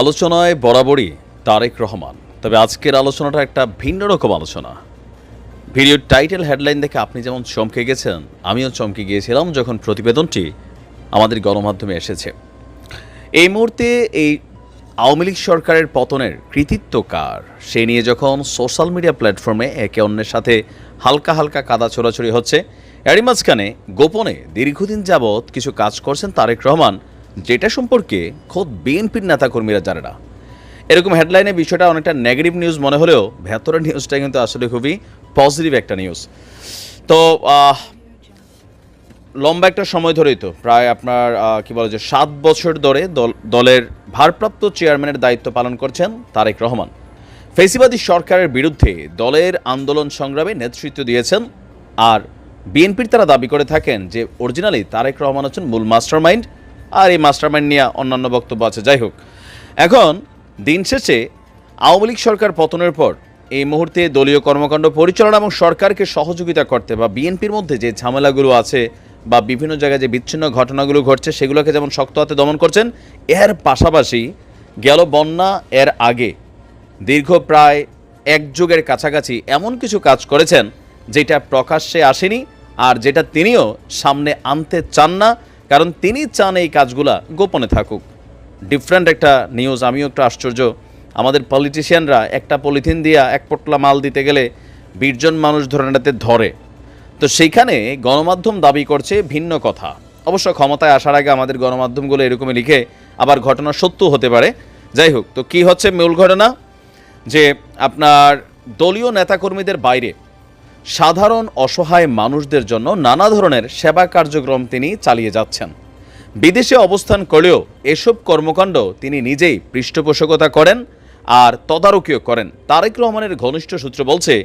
আলোচনায় বরাবরই তারেক রহমান। তবে আজকের আলোচনাটা একটা ভিন্ন রকম আলোচনা। ভিডিওর টাইটেল হেডলাইন দেখে আপনি যেমন চমকে গেছেন, আমিও চমকে গিয়েছিলাম যখন প্রতিবেদনটি আমাদের গণমাধ্যমে এসেছে। এই মুহূর্তে এই আওয়ামী লীগ সরকারের পতনের কৃতিত্ব কার? সে নিয়ে যখন সোশ্যাল মিডিয়া প্ল্যাটফর্মে একে অন্যের সাথে হালকা হালকা কাদা ছোড়াছড়ি হচ্ছে, এরই মাঝখানে গোপনে দীর্ঘদিন যাবৎ কিছু কাজ করছেন তারেক রহমান। যেটা সম্পর্কে খোদ বিএনপির নেতাকর্মীরা জানে না। এরকম হেডলাইনে বিষয়টা অনেকটা নেগেটিভ নিউজ মনে হলেও ভেতরের নিউজটা কিন্তু আসলে খুবই পজিটিভ একটা নিউজ তো লম্বা একটা সময় ধরেই তো প্রায় আপনার কি বলে যে সাত বছর ধরে দল- দলের ভারপ্রাপ্ত চেয়ারম্যানের দায়িত্ব পালন করছেন তারেক রহমান। ফেসিবাদী সরকারের বিরুদ্ধে দলের আন্দোলন সংগ্রামে নেতৃত্ব দিয়েছেন আর বিএনপির তারা দাবি করে থাকেন যে অরিজিনালি তারেক রহমান হচ্ছেন মূল মাস্টারমাইন্ড আর এই মাস্টারমাইন্ড নিয়ে অন্যান্য বক্তব্য আছে। যাই হোক, এখন দিন শেষে আওয়ামী লীগ সরকার পতনের পর এই মুহূর্তে দলীয় কর্মকাণ্ড পরিচালনা এবং সরকারকে সহযোগিতা করতে বা বিএনপির মধ্যে যে ঝামেলাগুলো আছে বা বিভিন্ন জায়গায় যে বিচ্ছিন্ন ঘটনাগুলো ঘটছে, সেগুলোকে যেমন শক্ত হাতে দমন করছেন, এর পাশাপাশি গেল বন্যা এর আগে দীর্ঘ প্রায় এক যুগের কাছাকাছি এমন কিছু কাজ করেছেন যেটা প্রকাশ্যে আসেনি আর যেটা তিনিও সামনে আনতে চান না। কারণ তিনি চান এই কাজগুলা গোপনে থাকুক। ডিফারেন্ট একটা নিউজ আমিও একটু আশ্চর্য। আমাদের পলিটিশিয়ানরা একটা পলিথিন দিয়া এক পটলা মাল দিতে গেলে বিশজন মানুষ ধরে নেতে ধরে। তো সেইখানে গণমাধ্যম দাবি করছে ভিন্ন কথা। অবশ্য ক্ষমতায় আসার আগে আমাদের গণমাধ্যমগুলো এরকমই লিখে আবার ঘটনা সত্য হতে পারে। যাই হোক, তো কি হচ্ছে মূল ঘটনা? যে আপনার দলীয় নেতাকর্মীদের বাইরে সাধারণ অসহায় মানুষদের জন্য নানা ধরনের সেবা কার্যক্রম তিনি চালিয়ে যাচ্ছেন। বিদেশে অবস্থান করলেও এসব কর্মকাণ্ড তিনি নিজেই পৃষ্ঠপোষকতা করেন আর তদারকিও করেন। তারেক রহমানের ঘনিষ্ঠ সূত্র বলছে,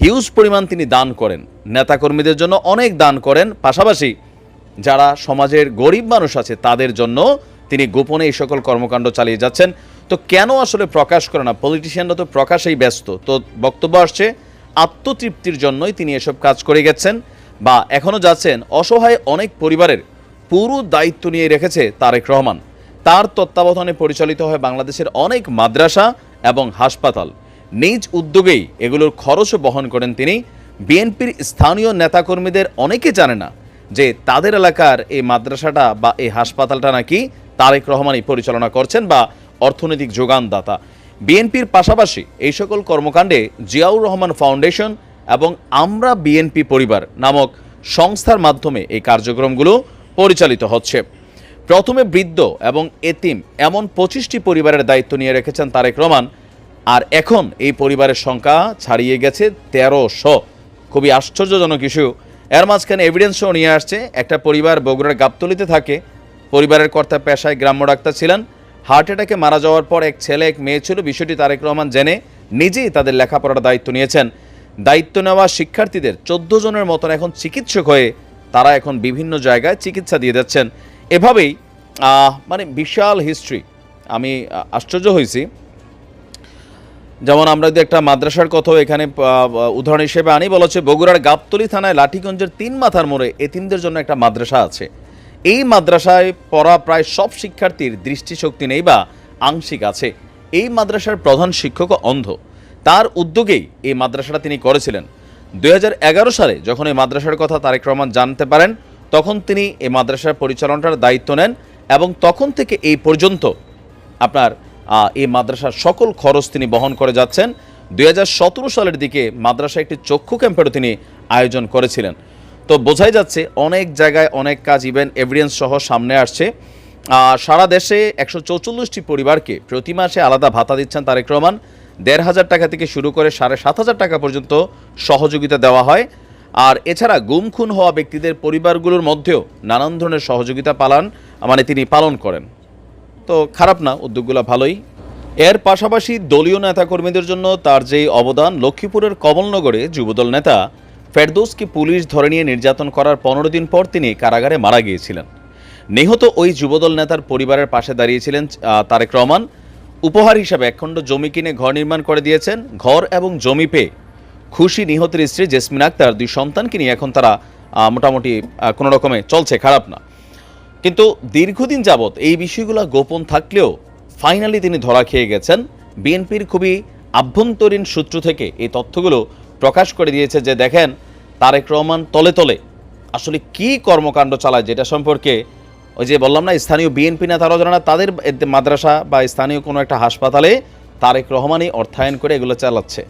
হিউজ পরিমাণ তিনি দান করেন। নেতাকর্মীদের জন্য অনেক দান করেন। পাশাপাশি যারা সমাজের গরিব মানুষ আছে, তাদের জন্য তিনি গোপনে এই সকল কর্মকাণ্ড চালিয়ে যাচ্ছেন। তো কেন আসলে প্রকাশ করে না? পলিটিশিয়ানরা তো প্রকাশেই ব্যস্ত। তো বক্তব্য আসছে আত্মতৃপ্তির জন্যই তিনি এসব কাজ করে গেছেন বা এখনও যাচ্ছেন অসহায় অনেক পরিবারের পুরো দায়িত্ব নিয়ে রেখেছে তারেক রহমান। তার তত্ত্বাবধানে পরিচালিত হয় বাংলাদেশের অনেক মাদ্রাসা এবং হাসপাতাল। নিজ উদ্যোগেই এগুলোর খরচও বহন করেন তিনি। বিএনপির স্থানীয় নেতাকর্মীদের অনেকে জানে না যে তাদের এলাকার এই মাদ্রাসাটা বা এই হাসপাতালটা নাকি তারেক রহমানই পরিচালনা করছেন বা অর্থনৈতিক যোগানদাতা। বিএনপির পাশাপাশি এই সকল কর্মকাণ্ডে জিয়াউর রহমান ফাউন্ডেশন এবং আমরা বিএনপি পরিবার নামক সংস্থার মাধ্যমে এই কার্যক্রমগুলো পরিচালিত হচ্ছে। প্রথমে বৃদ্ধ এবং এতিম এমন পঁচিশটি পরিবারের দায়িত্ব নিয়ে রেখেছেন তারেক রহমান। আর এখন এই পরিবারের সংখ্যা ছাড়িয়ে গেছে তেরোশো। খুবই আশ্চর্যজনক ইস্যু। এর মাঝখানে এভিডেন্সও নিয়ে আসছে, একটা পরিবার বগুড়ার গাবতলিতে থাকে। পরিবারের কর্তা পেশায় গ্রাম্য ডাক্তার ছিলেন। হার্ট অ্যাটাকে মারা যাওয়ার পর এক ছেলে, এক মেয়ে ছিল। বিষয়টি তারেক রহমান জেনে নিজেই তাদের লেখাপড়ার দায়িত্ব নিয়েছেন। দায়িত্ব নেওয়া শিক্ষার্থীদের চোদ্দ জনের মতন এখন চিকিৎসক হয়ে তারা এখন বিভিন্ন জায়গায় চিকিৎসা দিয়ে যাচ্ছেন। এভাবেই মানে বিশাল হিস্ট্রি আমি আশ্চর্য হয়েছি। যেমন আমরা যদি একটা মাদ্রাসার কথাও এখানে উদাহরণ হিসেবে আনি, বলা হচ্ছে বগুড়ার গাবতলী থানায় লাঠিগঞ্জের তিন মাথার মোড়ে এতিমদের জন্য একটা মাদ্রাসা আছে। এই মাদ্রাসায় পড়া প্রায় সব শিক্ষার্থীর দৃষ্টিশক্তি নেই বা আংশিক আছে। এই মাদ্রাসার প্রধান শিক্ষক অন্ধ। তার উদ্যোগেই এই মাদ্রাসাটা তিনি করেছিলেন। দু হাজার এগারো সালে যখন এই মাদ্রাসার কথা তারেক রহমান জানতে পারেন, তখন তিনি এই মাদ্রাসার পরিচালনার দায়িত্ব নেন এবং তখন থেকে এই পর্যন্ত আপনার এই মাদ্রাসার সকল খরচ তিনি বহন করে যাচ্ছেন। দুই হাজার সতেরো সালের দিকে মাদ্রাসা একটি চক্ষু ক্যাম্পেরও তিনি আয়োজন করেছিলেন। তো বোঝাই যাচ্ছে অনেক জায়গায় অনেক কাজ ইভেন্ট এভিডেন্স সহ সামনে আসছে। সারা দেশে একশো চৌচল্লিশটি পরিবারকে প্রতি মাসে আলাদা ভাতা দিচ্ছেন তারেক রহমান। দেড় হাজার টাকা থেকে শুরু করে সাড়ে সাত হাজার টাকা পর্যন্ত সহযোগিতা দেওয়া হয়। আর এছাড়া গুম, খুন হওয়া ব্যক্তিদের পরিবারগুলোর মধ্যেও নানান ধরনের সহযোগিতা পালন মানে তিনি পালন করেন। তো খারাপ না, উদ্যোগগুলো ভালোই। এর পাশাপাশি দলীয় নেতাকর্মীদের জন্য তার যেই অবদান, লক্ষ্মীপুরের কমলনগরে যুবদল নেতা ফেরদৌসকে পুলিশ ধরে নিয়ে নির্যাতন করার পনেরো দিন পর তিনি কারাগারে মারা গিয়েছিলেন। নিহত ওই যুবদল নেতার পরিবারের পাশে দাঁড়িয়েছিলেন তারেক রহমান। উপহার হিসাবে একখণ্ড জমি কিনে ঘর নির্মাণ করে দিয়েছেন, ঘর এবং জমি পেয়ে। খুশি নিহতের স্ত্রী জেসমিন আক্তার, দুই সন্তানকে নিয়ে এখন তারা মোটামুটি কোনো রকমে চলছে, খারাপ না। কিন্তু দীর্ঘদিন যাবৎ এই বিষয়গুলো গোপন থাকলেও ফাইনালি তিনি ধরা খেয়ে গেছেন। বিএনপির খুবই আভ্যন্তরীণ সূত্র থেকে এই তথ্যগুলো প্রকাশ করে দিয়েছে যে দেখেন, তারেক রহমান তলে তলে আসলে কি কর্মকাণ্ড চালায় যেটা সম্পর্কে ওই যে বললাম না, স্থানীয় বিএনপি নেতারাও জানা না তাদের মাদ্রাসা বা স্থানীয় কোনো একটা হাসপাতালে তারেক রহমানই অর্থায়ন করে এগুলো চালাচ্ছে।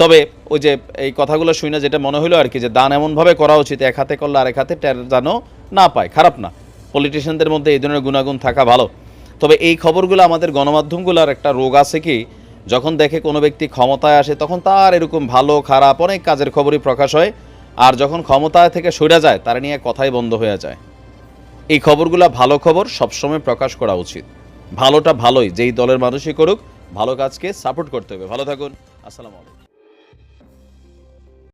তবে ওই যে এই কথাগুলো শুনে যেটা মনে হলো আর কি, যে দান এমনভাবে করা উচিত, এক হাতে করলে আরেক হাতে টের যেন না পায়। খারাপ না। পলিটিশিয়ানদের মধ্যে এই ধরনের গুণাগুণ থাকা ভালো। তবে এই খবরগুলো আমাদের গণমাধ্যমগুলোর একটা রোগ আছে কি যখন দেখে কোনো ব্যক্তি ক্ষমতায় আসে, তখন তার এরকম ভালো, খারাপ অনেক কাজের খবরই প্রকাশ হয়। আর যখন ক্ষমতায় থেকে সরে যায়, তারা নিয়ে কথাই বন্ধ হয়ে যায়। এই খবরগুলো ভালো খবর সবসময় প্রকাশ করা উচিত। ভালোটা ভালোই, যেই দলের মানুষই করুক, ভালো কাজকে সাপোর্ট করতে হবে। ভালো থাকুন। আসসালামু আলাইকুম।